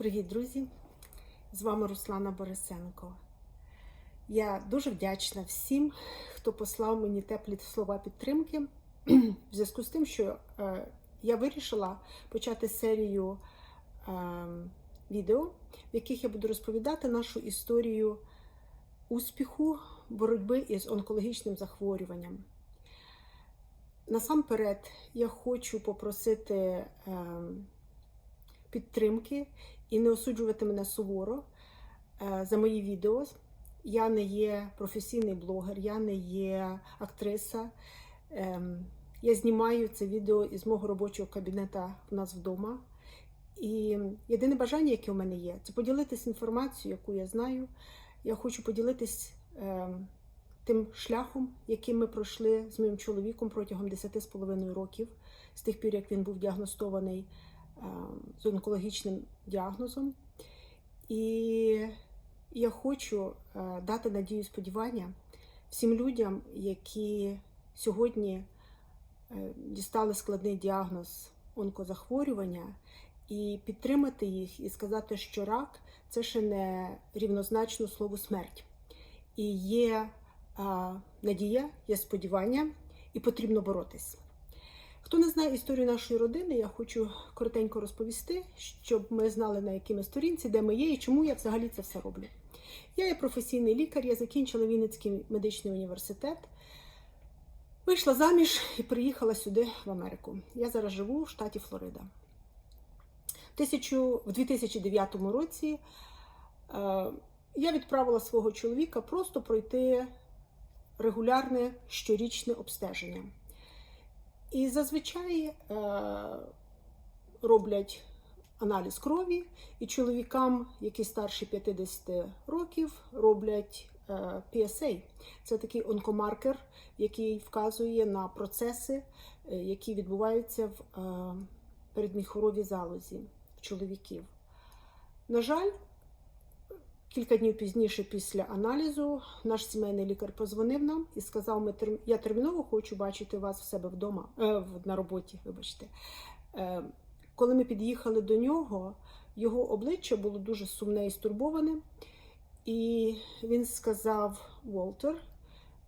Привіт, друзі! З вами Руслана Борисенко. Я дуже вдячна всім, хто послав мені теплі слова підтримки в зв'язку з тим, що е, я вирішила почати серію е, відео, в яких я буду розповідати нашу історію успіху боротьби із онкологічним захворюванням. Насамперед, я хочу попросити е, підтримки і не осуджувати мене суворо е, за мої відео. Я не є професійний блогер, я не є актриса. Ем, Я знімаю це відео із мого робочого кабінета у нас вдома. І єдине бажання, яке у мене є, це поділитися інформацією, яку я знаю. Я хочу поділитись ем, тим шляхом, яким ми пройшли з моїм чоловіком протягом 10,5 років, з тих пір, як він був діагностований з онкологічним діагнозом. І я хочу е, дати надію сподівання всім людям, які сьогодні е, дістали складний діагноз онкозахворювання, і підтримати їх і сказати, що рак це ще не рівнозначно слову смерть. І є надія, є сподівання, і потрібно боротись. Хто не знає історію нашої родини, я хочу коротенько розповісти, щоб ми знали, на якій сторінці, де ми є і чому я взагалі це все роблю. Я є професійний лікар, я закінчила Вінницький медичний університет, вийшла заміж і приїхала сюди, в Америку. Я зараз живу в штаті Флорида. В 2009 році е, я відправила свого чоловіка просто пройти регулярне щорічне обстеження. І зазвичай е, роблять аналіз крові, і чоловікам, які старші 50 років, роблять е, PSA. Це такий онкомаркер, який вказує на процеси, е, які відбуваються в передміхоровій залозі в чоловіків. На жаль, кілька днів пізніше, після аналізу, наш сімейний лікар позвонив нам і сказав: я терміново хочу бачити вас в себе вдома е, на роботі. Вибачте. Е, коли ми під'їхали до нього, його обличчя було дуже сумне і стурбоване. І він сказав: Волтер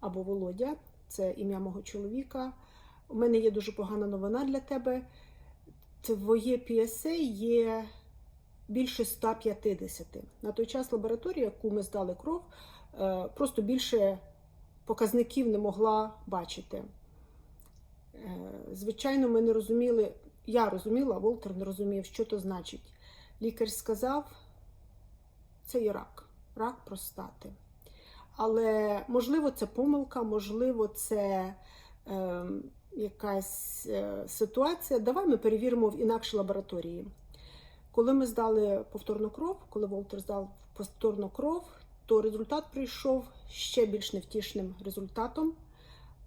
або Володя, це ім'я мого чоловіка. У мене є дуже погана новина для тебе. Твоє PSA є більше 150. На той час лабораторія, яку ми здали кров, е, просто більше показників не могла бачити. Е, Звичайно, ми не розуміли, я розуміла, а Волтер не розумів, що то значить. Лікар сказав, це є рак, рак простати. Але можливо, це помилка, можливо, це е, якась е, ситуація. Давай ми перевіримо в інакшій лабораторії. Коли ми здали повторну кров, коли Волтер здав повторну кров, то результат прийшов ще більш невтішним результатом.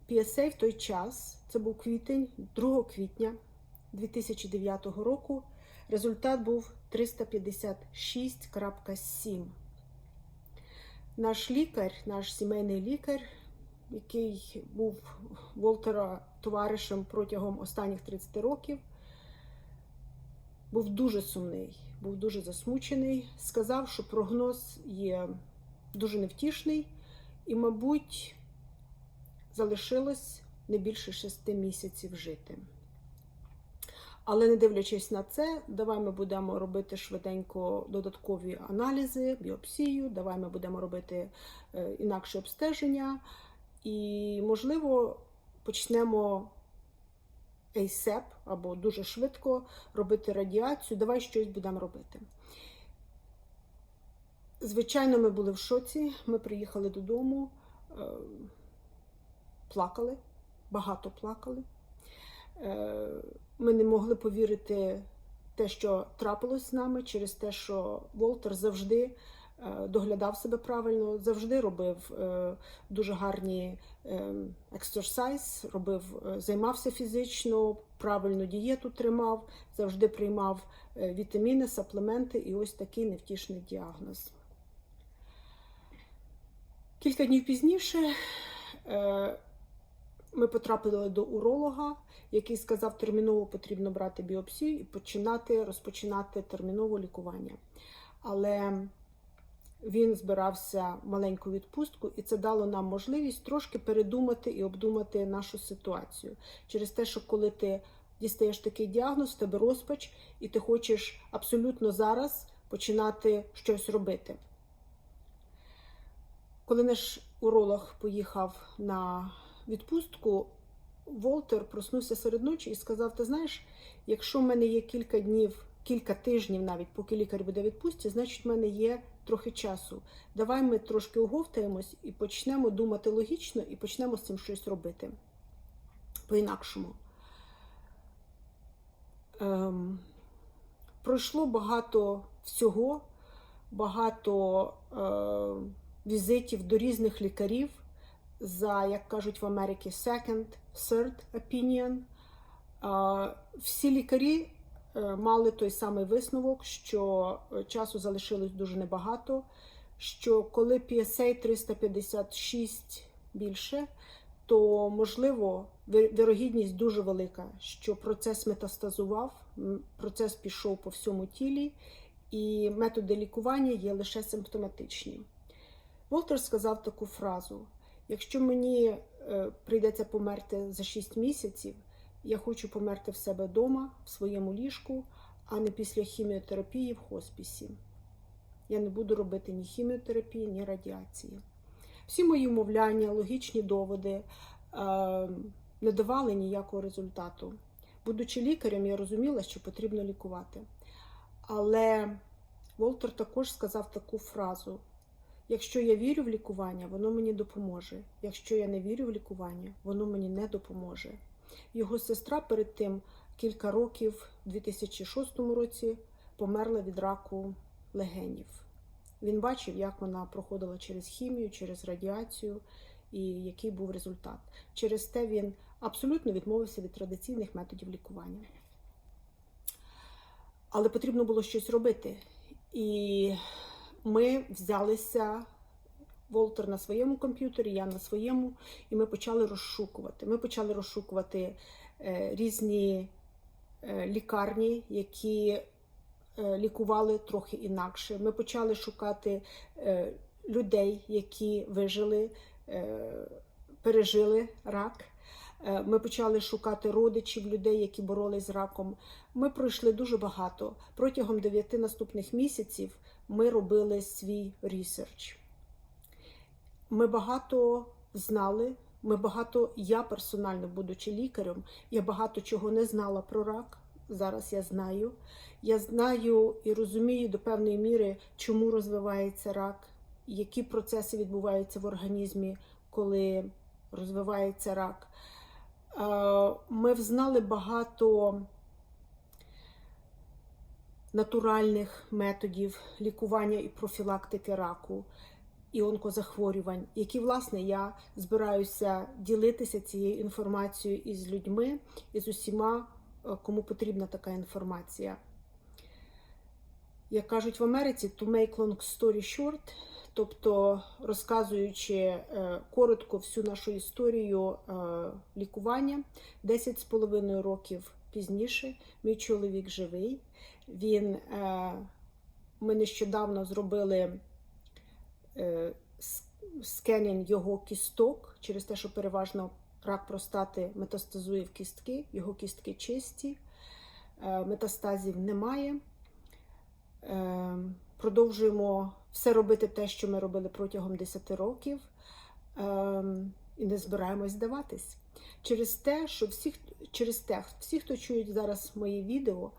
PSA в той час, це був квітень, 2 квітня 2009 року. Результат був 356,7. Наш лікар, наш сімейний лікар, який був Волтера товаришем протягом останніх 30 років, був дуже сумний, був дуже засмучений. Сказав, що прогноз є дуже невтішний, і, мабуть, залишилось не більше шести місяців жити. Але не дивлячись на це, давай ми будемо робити швиденько додаткові аналізи, біопсію, давай ми будемо робити е, інакше обстеження, і, можливо, почнемо ASAP або дуже швидко робити радіацію, давай щось будемо робити. Звичайно, ми були в шоці. Ми приїхали додому, е, плакали, багато плакали. Е, Ми не могли повірити те, що трапилось з нами, через те, що Волтер завжди доглядав себе правильно, завжди робив е, дуже гарні ексерсайз, робив, е, займався фізично, правильну дієту тримав, завжди приймав е, вітаміни, саплементи і ось такий невтішний діагноз. Кілька днів пізніше е, ми потрапили до уролога, який сказав, терміново потрібно брати біопсію і починати розпочинати терміново лікування. Але він збирався маленьку відпустку, і це дало нам можливість трошки передумати і обдумати нашу ситуацію через те, що коли ти дістаєш такий діагноз, в тебе розпач, і ти хочеш абсолютно зараз починати щось робити. Коли наш уролог поїхав на відпустку, Волтер проснувся серед ночі і сказав: Ти знаєш, якщо в мене є кілька днів, кілька тижнів навіть, поки лікар буде відпустці, значить в мене є трохи часу. Давай ми трошки оговтаємось і почнемо думати логічно, і почнемо з цим щось робити по-інакшому. Ем, пройшло багато всього, багато е, візитів до різних лікарів за, як кажуть в Америці, second, third opinion. Е, всі лікарі мали той самий висновок, що е, часу залишилось дуже небагато, що коли PSA 356 більше, то можливо вірогідність дуже велика, що процес метастазував, процес пішов по всьому тілі, і методи лікування є лише симптоматичні. Волтер сказав таку фразу: якщо мені е, прийдеться померти за 6 місяців, я хочу померти в себе вдома, в своєму ліжку, а не після хіміотерапії в хоспісі. Я не буду робити ні хіміотерапії, ні радіації. Всі мої умовляння, логічні доводи е, не давали ніякого результату. Будучи лікарем, я розуміла, що потрібно лікувати. Але Волтер також сказав таку фразу: якщо я вірю в лікування, воно мені допоможе. Якщо я не вірю в лікування, воно мені не допоможе. Його сестра перед тим кілька років, у 2006 році, померла від раку легенів. Він бачив, як вона проходила через хімію, через радіацію і який був результат. Через те він абсолютно відмовився від традиційних методів лікування. Але потрібно було щось робити. І ми взялися Волтер на своєму комп'ютері, я на своєму, і ми почали розшукувати. Ми почали розшукувати е, різні е, лікарні, які е, лікували трохи інакше. Ми почали шукати е, людей, які вижили, е, пережили рак. Е, Ми почали шукати родичів людей, які боролись з раком. Ми пройшли дуже багато. Протягом дев'яти наступних місяців ми робили свій ресерч. Ми багато знали. Ми багато, я персонально, будучи лікарем, я багато чого не знала про рак. Зараз я знаю. Я знаю і розумію до певної міри, чому розвивається рак, які процеси відбуваються в організмі, коли розвивається рак. Ми взнали багато натуральних методів лікування і профілактики раку і онкозахворювань, які, власне, я збираюся ділитися цією інформацією із людьми і з усіма, е, кому потрібна така інформація. Як кажуть в Америці, to make long story short, тобто розказуючи е, коротко всю нашу історію е, лікування, 10 з половиною років пізніше мій чоловік живий. Він, ми нещодавно зробили е, с- скенінг його кісток через те, що переважно рак простати метастазує в кістки, його кістки чисті, е, метастазів немає. Е, Продовжуємо все робити те, що ми робили протягом 10 років, і не збираємось здаватись. Через те, що всі, через те, всі, хто чують зараз мої відео,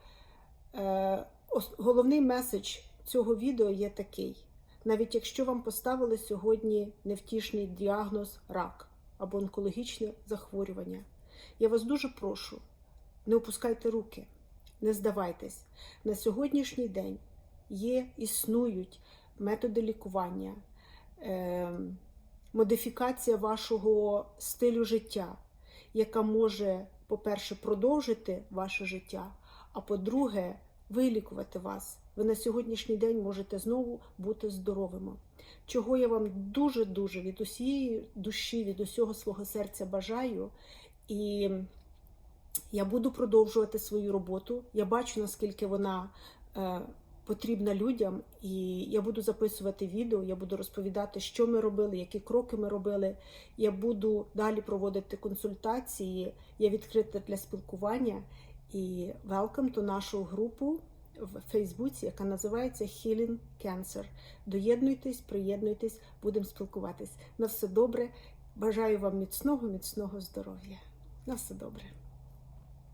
головний меседж цього відео є такий: навіть якщо вам поставили сьогодні невтішний діагноз рак або онкологічне захворювання, я вас дуже прошу, не опускайте руки, не здавайтесь. На сьогоднішній день є, існують методи лікування, е, модифікація вашого стилю життя, яка може, по-перше, продовжити ваше життя, а по-друге, вилікувати вас ви на сьогоднішній день можете знову бути здоровими. Чого я вам дуже дуже від усієї душі, від усього свого серця бажаю. І я буду продовжувати свою роботу. Я бачу, наскільки вона е, потрібна людям, і я буду записувати відео, я буду розповідати, що ми робили, які кроки ми робили. Я буду далі проводити консультації. Я відкрита для спілкування. І welcome to нашу групу в Фейсбуці, яка називається Healing Cancer. Доєднуйтесь, приєднуйтесь, будемо спілкуватись. На все добре. Бажаю вам міцного, міцного здоров'я. На все добре.